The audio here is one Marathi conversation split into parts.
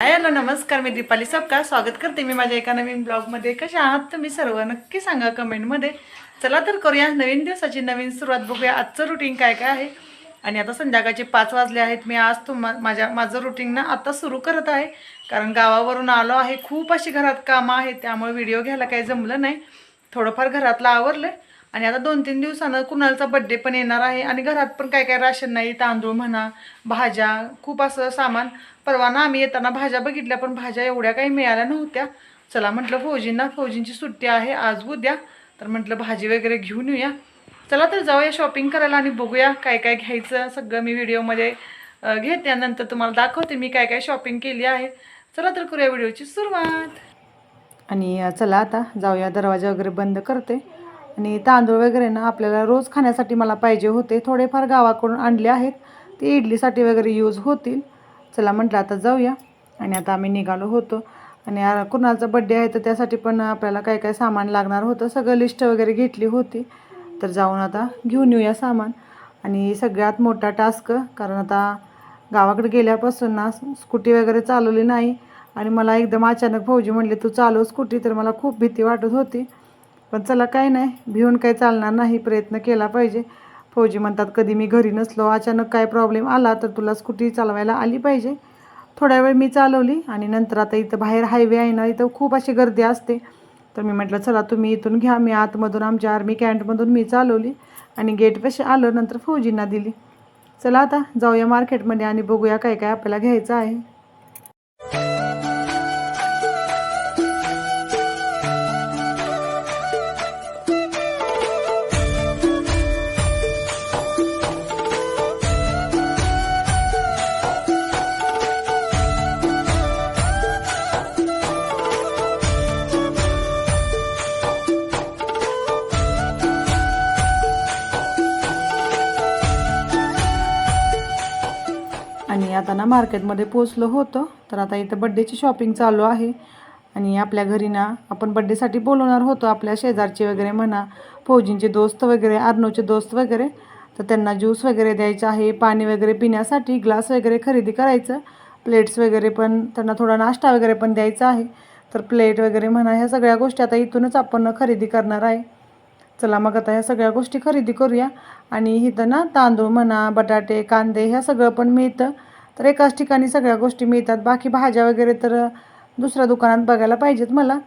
हॅलो नमस्कार मी दीपाली सबका स्वागत करते मी माझ्या एका नवीन ब्लॉगमध्ये कशा आहात तुम्ही सर्व? नक्की सांगा कमेंटमध्ये चला तर करूया नवीन दिवसाची नवीन सुरुवात. बघूया आजचं रुटीन काय काय आहे. आणि आता संध्याकाळचे पाच वाजले आहेत. मी आज तुम्हा माझ्या माझं रुटीन ना आता सुरू करत आहे. कारण गावावरून आलो आहे. खूप अशी घरात कामं आहेत. त्यामुळे व्हिडिओ घ्यायला काही जमलं नाही. थोडंफार घरातलं आवरलं. आणि आता दोन तीन दिवसानं कुणालचा बड्डे पण येणार आहे आणि घरात पण काय काय राशन नाही तांदूळ म्हणा भाज्या खूप असं सामान. परवा ना आम्ही येताना भाज्या बघितल्या पण भाज्या एवढ्या काही मिळाल्या नव्हत्या. चला म्हटलं फौजींना फौजींची सुट्टी आहे आज उद्या. तर म्हटलं भाजी वगैरे घेऊन येऊया. चला तर जाऊया शॉपिंग करायला आणि बघूया काय काय घ्यायचं सगळं मी व्हिडिओमध्ये घेते. नंतर तुम्हाला दाखवते मी काय काय शॉपिंग केली आहे. चला तर करूया व्हिडिओची सुरुवात. आणि चला आता जाऊया दरवाजा वगैरे बंद करते. आणि तांदूळ वगैरे ना आपल्याला रोज खाण्यासाठी मला पाहिजे होते. थोडेफार गावाकडून आणले आहेत. ते इडलीसाठी वगैरे यूज होतील. चला म्हटलं आता जाऊया. आणि आता आम्ही निघालो होतो. आणि कुणाचा बड्डे आहे तर त्यासाठी पण आपल्याला काय काय सामान लागणार होतं सगळं लिस्ट वगैरे घेतली होती. तर जाऊन आता घेऊन येऊया सामान. आणि सगळ्यात मोठा टास्क कारण आता गावाकडे गेल्यापासून ना स्कूटी वगैरे चालवली नाही. आणि मला एकदम अचानक फौजी म्हणले तू चालव स्कूटी तर मला खूप भीती वाटत होती. पण चला काय नाही भिवून काही चालणार नाही प्रयत्न केला पाहिजे. फौजी म्हणतात कधी मी घरी नसलो अचानक काय प्रॉब्लेम आला तर तुला स्कूटी चालवायला आली पाहिजे. थोड्या वेळ मी चालवली आणि नंतर आता इथं बाहेर हायवे आहे ना इथं खूप अशी गर्दी असते. तर मी म्हटलं चला तुम्ही इथून घ्या मी आतमधून आमच्या आर्मी कॅन्टमधून मी चालवली आणि गेटपाशी आलं नंतर फौजींना दिली. चला आता जाऊया मार्केटमध्ये आणि बघूया काय काय आपल्याला घ्यायचं आहे. जाताना आता ना मार्केटमध्ये पोचलो होतो. तर आता इथं बड्डेची शॉपिंग चालू आहे. आणि आपल्या घरी ना आपण बड्डेसाठी बोलवणार होतो. आपल्या शेजारचे वगैरे म्हणा फौजींचे दोस्त वगैरे अर्नवचे दोस्त वगैरे. तर त्यांना ज्यूस वगैरे द्यायचं आहे पाणी वगैरे पिण्यासाठी ग्लास वगैरे खरेदी करायचं. प्लेट्स वगैरे पण त्यांना थोडा नाश्ता वगैरे पण द्यायचा आहे. तर प्लेट वगैरे म्हणा ह्या सगळ्या गोष्टी आता इथूनच आपण खरेदी करणार आहे. चला मग आता ह्या सगळ्या गोष्टी खरेदी करूया. आणि इथं ना तांदूळ म्हणा बटाटे कांदे ह्या सगळं पण मिळतं. तर एकाच ठिकाणी सगळ्या गोष्टी मिळतात. बाकी भाज्या वगैरे तर दुसऱ्या दुकानात बघायला पाहिजेत मला.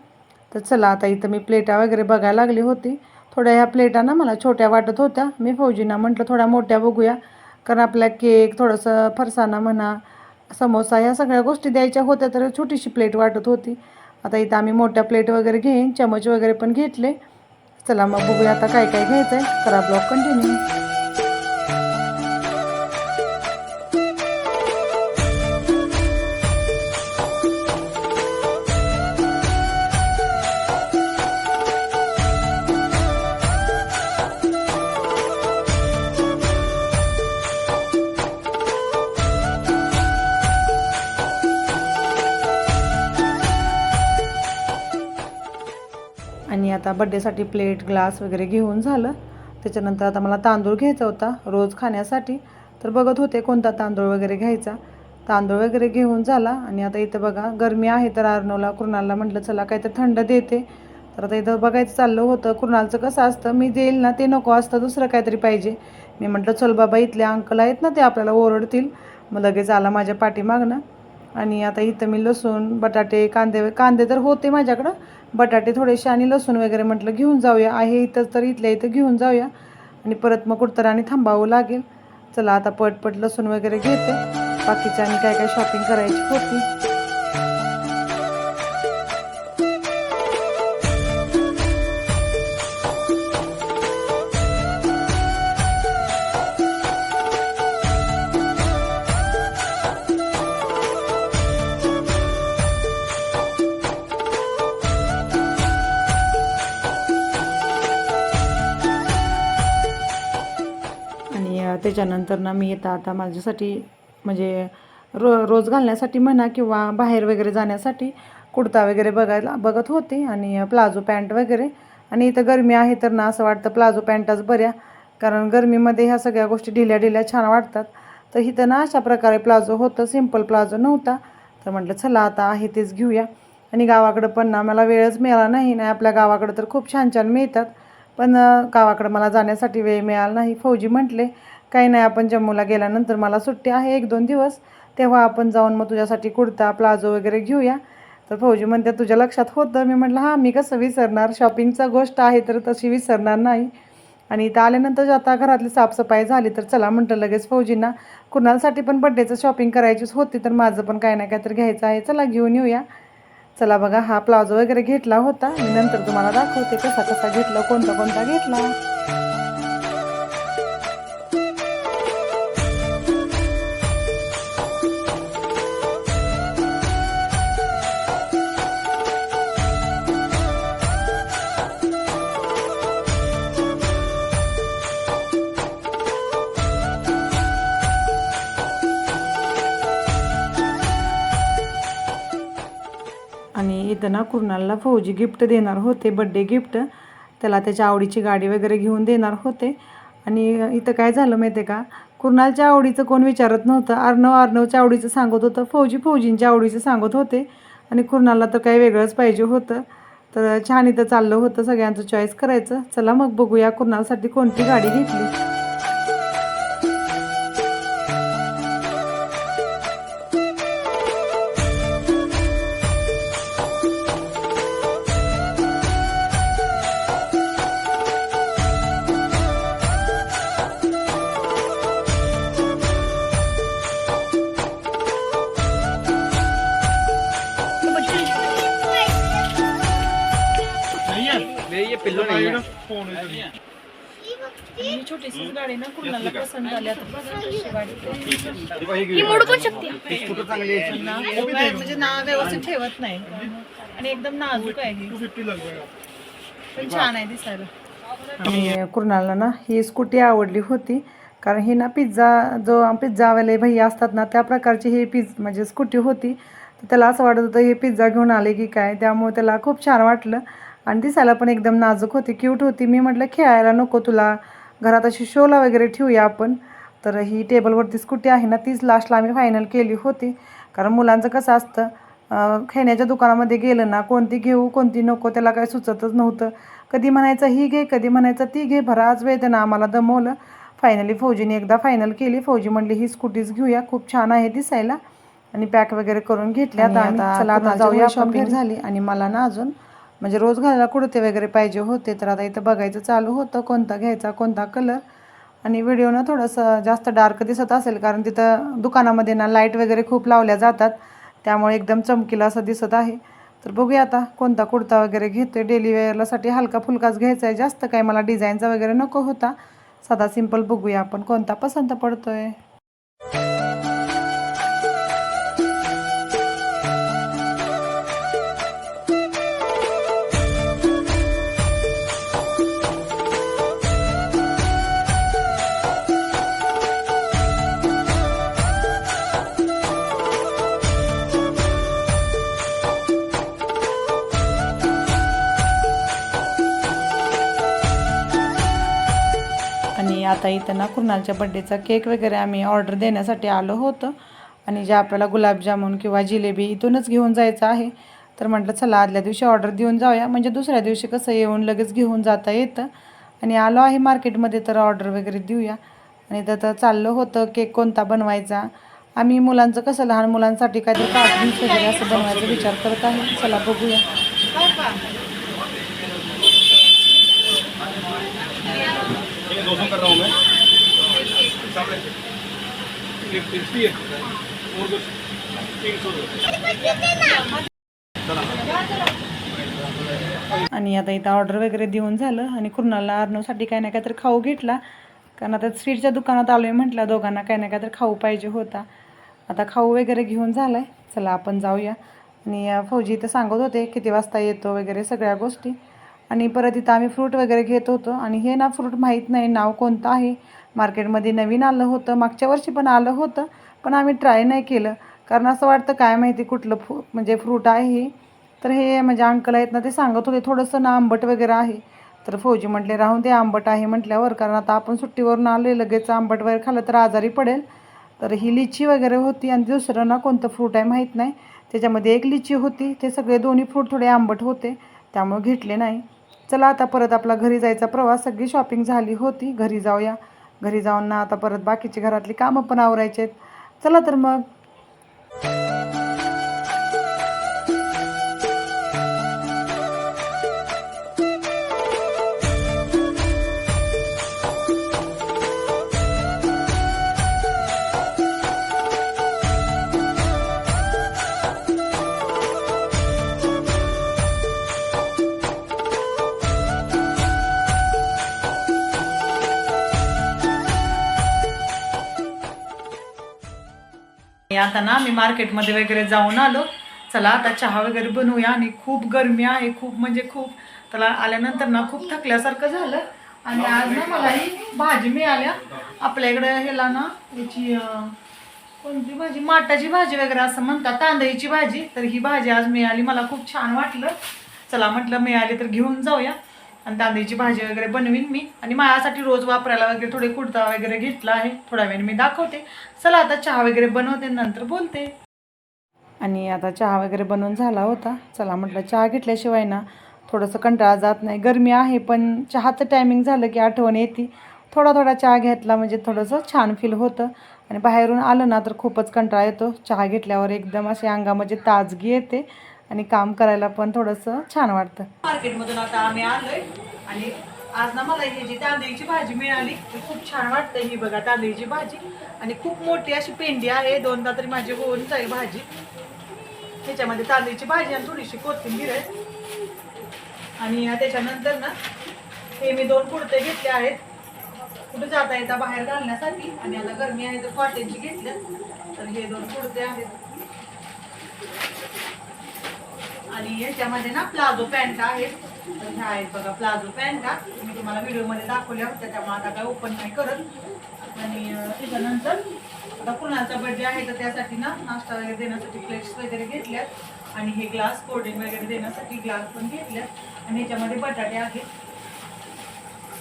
तर चला आता इथं मी प्लेटा वगैरे बघायला लागली होती. थोड्या ह्या प्लेटा ना मला छोट्या वाटत होत्या. मी फौजींना म्हटलं थोड्या मोठ्या बघूया. कारण आपल्या केक थोडंसं फरसाणा म्हणा समोसा ह्या सगळ्या गोष्टी द्यायच्या होत्या तर छोटीशी प्लेट वाटत होती. आता इथं आम्ही मोठ्या प्लेट वगैरे घेईन. चमच वगैरे पण घेतले. चला मग बघूया आता काय काय घ्यायचं आहे करा ब्लॉग कंटिन्यू. आता बड्डेसाठी प्लेट ग्लास वगैरे घेऊन झालं. त्याच्यानंतर आता मला तांदूळ घ्यायचा होता रोज खाण्यासाठी. तर बघत होते कोणता तांदूळ वगैरे घ्यायचा. तांदूळ वगैरे घेऊन झाला आणि आता इथं बघा गरमी आहे तर अर्नवला कृणालला म्हटलं चला काहीतरी थंड देते. तर आता इथं बघायचं चाललं होतं कृणालचं कसं असतं मी देईल ना ते नको असतं दुसरं काहीतरी पाहिजे. मी म्हटलं चल बाबा इथले अंकल आहेत ना ते आपल्याला ओरडतील. मग लगेच आला माझ्या पाठीमागनं. आणि आता इथं मी लसूण बटाटे कांदे कांदे तर होते माझ्याकडं बटाटे थोडेसे आणि लसूण वगैरे म्हटलं घेऊन जाऊया आहे इथं तर इथल्या इथं घेऊन जाऊया. आणि परत मग कुठतर थांबावं लागेल. चला आता पटपट लसूण वगैरे घेते. बाकीच्या आणि काय काय शॉपिंग करायची होती. त्याच्यानंतर ना मी येता आता माझ्यासाठी म्हणजे रो रोज घालण्यासाठी म्हणा किंवा बाहेर वगैरे जाण्यासाठी कुर्ता वगैरे बघायला बघत होते आणि प्लाझो पॅन्ट वगैरे. आणि इथं गरमी आहे तर ना असं वाटतं प्लाझो पॅन्टच बऱ्या. कारण गरमीमध्ये ह्या सगळ्या गोष्टी ढिल्या ढिल्या छान वाटतात. तर इथं ना अशा प्रकारे प्लाझो होतं सिंपल प्लाझो नव्हता. तर म्हटलं चला आता आहे तेच घेऊया. आणि गावाकडं पण ना मला वेळच मिळाला नाही. नाही आपल्या गावाकडं तर खूप छान छान मिळतात. पण गावाकडं मला जाण्यासाठी वेळ मिळाला नाही. फौजी म्हटले काही नाही आपण जम्मूला गेल्यानंतर मला सुट्टी आहे एक दोन दिवस. तेव्हा आपण जाऊन मग तुझ्यासाठी कुर्ता प्लाझो वगैरे घेऊया. तर फौजी म्हणते तुझ्या लक्षात होतं? मी म्हटलं हां मी कसं विसरणार? शॉपिंगचा गोष्ट आहे तर तशी विसरणार नाही. आणि इथं आल्यानंतर आता घरातली साफसफाई झाली तर चला म्हटलं लगेच फौजींना कुणालसाठी पण बड्डेचं शॉपिंग करायचीच होती तर माझं पण काय ना काय तर घ्यायचं आहे. चला घेऊन येऊया. चला बघा हा प्लाझो वगैरे घेतला होता. मी नंतर तुम्हाला दाखवते कसा कसा घेतला कोणता कोणता घेतला. त्यांना कृणालला कुर्नालला फौजी गिफ्ट देणार होते बड्डे गिफ्ट त्याला त्याच्या आवडीची गाडी वगैरे घेऊन देणार होते. आणि इथं काय झालं माहिती आहे का? कुर्नालच्या आवडीचं कोण विचारत नव्हतं. अर्णव अर्णवच्या आवडीचं सांगत होतं. फौजी फौजींच्या आवडीचं सांगत होते. आणि कुर्नालला तर काही वेगळंच पाहिजे होतं. तर छान इथं चाललं होतं सगळ्यांचं चॉईस करायचं. चला मग बघूया कुर्नालसाठी कोणती गाडी घेतली. गाडी ना कुर्नालला पसंत आली आता बघा कशी गाडी ही मोड पण शकते. स्कूटर चांगली आहे? ना म्हणजे ना व्यवस्थित ठेवत नाही. आणि एकदम नाजूक आहे ही. पण छान आहे दिसायला. आणि ना ही स्कूटी आवडली होती. कारण ही ना पिझ्झा जो पिझ्झावाले भैया असतात ना त्या प्रकारची ही पिझ म्हणजे स्कूटी होती. तर त्याला असं वाटत होतं हे पिझ्झा घेऊन आले की काय? त्यामुळे त्याला खूप छान वाटलं. आणि दिसायला पण एकदम नाजूक होती क्यूट होती. मी म्हटलं खेळायला नको तुला. घरात अशी शोला वगैरे ठेवूया आपण. तर ही टेबलवरती स्कूटी आहे ना तीच लास्टला आम्ही फायनल केली होती. कारण मुलांचं कसं असतं खेळण्याच्या दुकानामध्ये गेलं ना कोणती घेऊ कोणती नको त्याला काही सुचतच नव्हतं. कधी म्हणायचं ही घे कधी म्हणायचं ती घे बराच वेळ त्यानं आम्हाला दमवलं. फायनली फौजीने एकदा फायनल केली. फौजी म्हणली ही स्कूटीच घेऊया खूप छान आहे दिसायला. आणि पॅक वगैरे करून घेतल्या. आता चला आता जाऊया शॉपिंग झाली आणि मला ना अजून म्हणजे रोज घालायला कुडते वगैरे पाहिजे होते तर आता इथं बघायचं चालू होतं कोणता घ्यायचा कोणता कलर आणि व्हिडिओनं थोडंसं जास्त डार्क दिसत असेल कारण तिथं दुकानामध्ये ना लाइट वगैरे खूप लावल्या जातात. त्यामुळे एकदम चमकीला असं दिसत आहे. तर बघूया आता कोणता कुडता वगैरे घेतोय. डेली वेअरलासाठी हलका फुलकाच घ्यायचा आहे जास्त काही मला डिझाईनचा वगैरे नको होता. साधा सिंपल बघूया आपण कोणता पसंत पडतो आहे आता इथं ना कुणालच्या बड्डेचा केक वगैरे आम्ही ऑर्डर देण्यासाठी आलो होतं. आणि जे आपल्याला गुलाबजामुन किंवा जिलेबी इथूनच घेऊन जायचं आहे तर म्हटलं चला आदल्या दिवशी ऑर्डर देऊन जाऊया. म्हणजे दुसऱ्या दिवशी कसं येऊन लगेच घेऊन जाता येतं. आणि आलो आहे मार्केटमध्ये तर ऑर्डर वगैरे देऊया. आणि तर चाललं होतं केक कोणता बनवायचा. आम्ही मुलांचं कसं लहान मुलांसाठी काहीतरी कार्टून्स वगैरे असं बनवायचा विचार करत आहे. चला बघूया. दो सौ कर रहा हूँ मैं। है। और कुछ तीन सौ आणि आता इथं ऑर्डर वगैरे देऊन झालं. आणि कुर्नाला अर्णवसाठी काय ना काय तर खाऊ घेतला. कारण आता स्वीटच्या दुकानात आलो आहे म्हटलं दोघांना काय ना काय तर खाऊ पाहिजे होता. आता खाऊ वगैरे घेऊन झालं आहे चला आपण जाऊया. आणि फौजी इथं सांगत होते किती वाजता येतो वगैरे सगळ्या गोष्टी. आणि परत इथं आम्ही फ्रूट वगैरे घेत होतो. आणि हे ना फ्रूट माहीत नाही नाव कोणतं आहे. मार्केटमध्ये नवीन आलं होतं. मागच्या वर्षी पण आलं होतं. पण आम्ही ट्राय नाही केलं. कारण असं वाटतं काय माहिती कुठलं फू म्हणजे फ्रूट आहे हे. तर हे म्हणजे अंकल आहेत ना ते सांगत होते थोडंसं ना आंबट वगैरे आहे. तर फौजी म्हटले राहून ते आंबट आहे म्हटल्यावर कारण आता आपण सुट्टीवरून आले लगेच आंबट वगैरे खाल्लं तर आजारी पडेल. तर ही लिची वगैरे होती आणि दुसरं ना कोणतं फ्रूट आहे माहीत नाही. त्याच्यामध्ये एक लिची होती. ते सगळे दोन्ही फ्रूट थोडे आंबट होते. त्यामुळे घेतले नाही. चला आता परत आपला घरी जायचा प्रवास. सगळी शॉपिंग झाली होती. घरी जाऊया. घरी जाऊन ना आता परत बाकीची घरातली कामं पण आवरायचे चला तर मग. आता ना मी मार्केटमध्ये वगैरे जाऊन आलो. चला आता चहा वगैरे बनवूया आणि खूप गरमी आहे खूप म्हणजे खूप. त्याला आल्यानंतर ना खूप थकल्यासारखं झालं. आणि आज ना मला ही भाजी मिळाल्या. आपल्याकडे ह्याला ना याची कोणती भाजी? माटाची भाजी वगैरे असं म्हणतात. तांदळीची भाजी. तर ही भाजी आज मिळाली. मला खूप छान वाटलं. चला म्हटलं मिळाली तर घेऊन जाऊया. आणि तांदळीची भाजी वगैरे बनवीन मी. आणि माझ्यासाठी रोज वापरायला वगैरे थोडे कुडता वगैरे घेतला आहे. थोड्या वेळाने मी दाखवते. चला आता चहा वगैरे बनवते नंतर बोलते. आणि आता चहा वगैरे बनवून झाला होता. चला म्हटलं चहा घेतल्याशिवाय ना थोडंसं कंटाळा जात नाही. गरमी आहे पण चहाचं टायमिंग झालं की आठवण येते. थोडा थोडा चहा घेतला म्हणजे थोडंसं छान फील होतं. आणि बाहेरून आलं ना तर खूपच कंटाळा येतो. चहा घेतल्यावर एकदम असे अंगामध्ये ताजगी येते. आणि काम करायला पण थोडंसं छान वाटतं. मार्केटमधून आता आम्ही आलोय आणि आज ना मला ही जी तांदळीची भाजी मिळाली ती खूप छान वाटते ही बघा तांदळीची भाजी. आणि खूप मोठी अशी पेंडी आहे दोनदा तरी माझी होऊन जाईल भाजी. त्याच्यामध्ये तांदळीची भाजी आणि थोडीशी कोथिंबीर आहे. आणि त्याच्यानंतर ना हे मी दोन कुडते घेतले आहेत. कुठं जाता येता बाहेर घालण्यासाठी. आणि आता गरमी आहे तर कॉटनची घेतल्या तर हे दोन कुडते आहेत. आणि याच्यामध्ये ना प्लाझो पॅन्ट आहेत ह्या आहेत बघा प्लाझो पॅन्ट मी तुम्हाला व्हिडिओमध्ये दाखवल्या होत्या त्यामुळे आता काय ओपन नाही करत. आणि त्याच्यानंतर आता कुणाचा बर्थडे आहे तर त्यासाठी ना नाश्ता वगैरे देण्यासाठी प्लेट्स वगैरे घेतल्यात. आणि हे ग्लास कोल्ड्रिंक वगैरे देण्यासाठी ग्लास पण घेतल्यात. आणि ह्याच्यामध्ये बटाटे आहेत.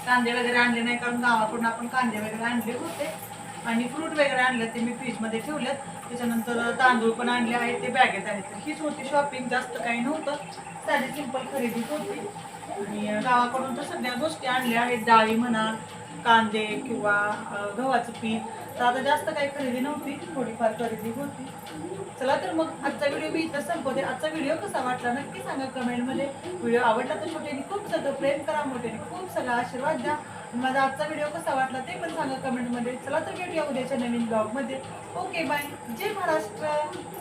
कांदे वगैरे आणले नाही कारण गावाकडून आपण कांदे वगैरे आणले होते. आणि फ्रूट वगैरे आणले ते मी फ्रीजमध्ये ठेवलेत त्याच्यानंतर तांदूळ पण आणले आहेत ते बॅगेत आहेत तर हीच होती शॉपिंग जास्त काही नव्हतं. साधी सिंपल खरेदी होती. आणि गावाकडून तर सगळ्या गोष्टी आणल्या आहेत. डाळी म्हणा कांदे किंवा गव्हाचं पीठ. तर आता जास्त काही खरेदी नव्हती. थोडीफार खरेदी होती. चला तर मग आजचा व्हिडिओ मी इथं संपवते. आजचा व्हिडिओ कसा वाटला नक्की सांगा कमेंटमध्ये व्हिडिओ आवडला तर छोट्याने खूप सगळं प्रेम करा मोठ्याने खूप सगळा आशीर्वाद द्या. माझा आजचा व्हिडिओ कसा वाटला ते पण सांगा कमेंटमध्ये चला तर भेटूया उद्याच्या नवीन ब्लॉगमध्ये ओके बाय जय महाराष्ट्र.